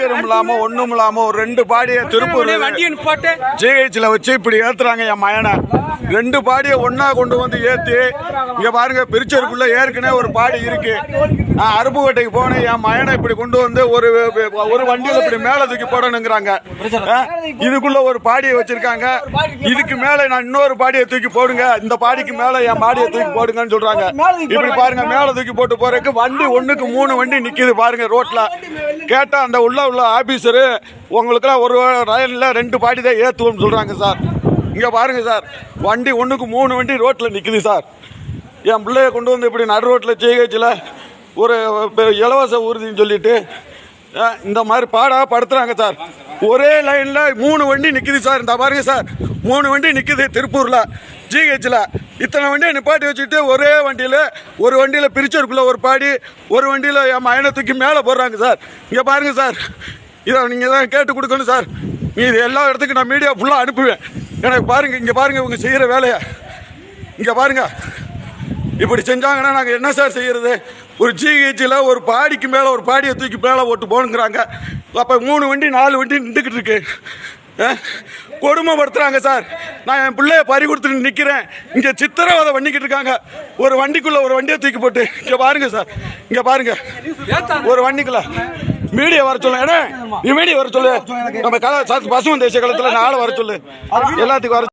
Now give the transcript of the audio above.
ஸ்ட்ரக்சரும் இல்லாம ஒண்ணும் இல்லாம ஒரு ரெண்டு பாடியை திருப்பூர் ஜிஹெச்ல வச்சு இப்படி ஏத்துறாங்க என் மயனை ரெண்டு பாடியை ஒன்னா கொண்டு வந்து ஏத்தி இங்க பாருங்க பிரிச்சருக்குள்ள ஏற்கனவே ஒரு பாடி இருக்கு. நான் அருப்புக்கோட்டைக்கு போனேன் என் மயனை இப்படி கொண்டு வந்து ஒரு ஒரு வண்டியில இப்படி மேல தூக்கி போடணுங்கிறாங்க. இதுக்குள்ள ஒரு பாடியை வச்சிருக்காங்க. இதுக்கு மேல நான் இன்னொரு பாடியை தூக்கி போடுங்க. இந்த பாடிக்கு மேல என் பாடியை தூக்கி போடுங்கன்னு சொல்றாங்க. இப்படி பாருங்க மேல தூக்கி போட்டு போறதுக்கு வண்டி ஒண்ணுக்கு மூணு வண்டி நிக்குது பாருங்க ரோட்ல. கேட்டா அந்த உள்ள உள்ள ஆபீசரு உங்களுக்குலாம் ஒரு ரயில்ல ரெண்டு பாடி தான் ஏத்துவோம்னு சொல்றாங்க சார். இங்கே பாருங்கள் சார். வண்டி ஒன்றுக்கு மூணு வண்டி ரோட்டில் நிற்குது சார். என் பிள்ளைய கொண்டு வந்து இப்படி நடு ரோட்டில் ஜிஹெச்சில் ஒரு இலவச ஊர்தின்னு சொல்லிட்டு இந்த மாதிரி பாடா படுத்துறாங்க சார். ஒரே லைனில் மூணு வண்டி நிற்குது சார். இந்த பாருங்க சார். மூணு வண்டி நிற்குது திருப்பூரில் ஜிஹெச்சில் இத்தனை வண்டியை நிப்பாட்டி வச்சுட்டு ஒரே வண்டியில் ஒரு வண்டியில் பிரிச்சருக்குள்ளே ஒரு பாடி ஒரு வண்டியில் என் மயனை தூக்கி மேலே போடுறாங்க சார். இங்கே பாருங்கள் சார். இதை நீங்கள் தான் கேட்டு கொடுக்கணும் சார். இது எல்லா இடத்துக்கும் நான் மீடியா ஃபுல்லாக அனுப்புவேன். எனக்கு பாருங்க இங்க பாருங்க இவங்க செய்யற வேலையை. இங்க பாருங்க. இப்படி செஞ்சாங்கன்னா நாங்கள் என்ன சார் செய்யறது? ஒரு ஜிஹெச்சில் ஒரு பாடிக்கு மேலே ஒரு பாடியை தூக்கி மேலே ஓட்டு போகணுங்கிறாங்க அப்போ மூணு வண்டி நாலு வண்டி நின்றுக்கிட்டு இருக்கு. அஹ், கொடுமைப்படுத்துறாங்க சார். நான் என் பிள்ளைய பறி கொடுத்துட்டு நிற்கிறேன் இங்கே சித்திரவதை பண்ணிக்கிட்டு இருக்காங்க. ஒரு வண்டிக்குள்ள ஒரு வண்டியை தூக்கி போட்டு இங்கே பாருங்க சார். இங்கே பாருங்க. ஒரு வண்டிக்குள்ள. மீடியா வர சொல்லு. ஏன்னா நீ மீடியா வர சொல்லு. நம்ம கலை பசுமன் தேசிய காலத்தில் நாளை வர சொல்லு. எல்லாத்துக்கும் வர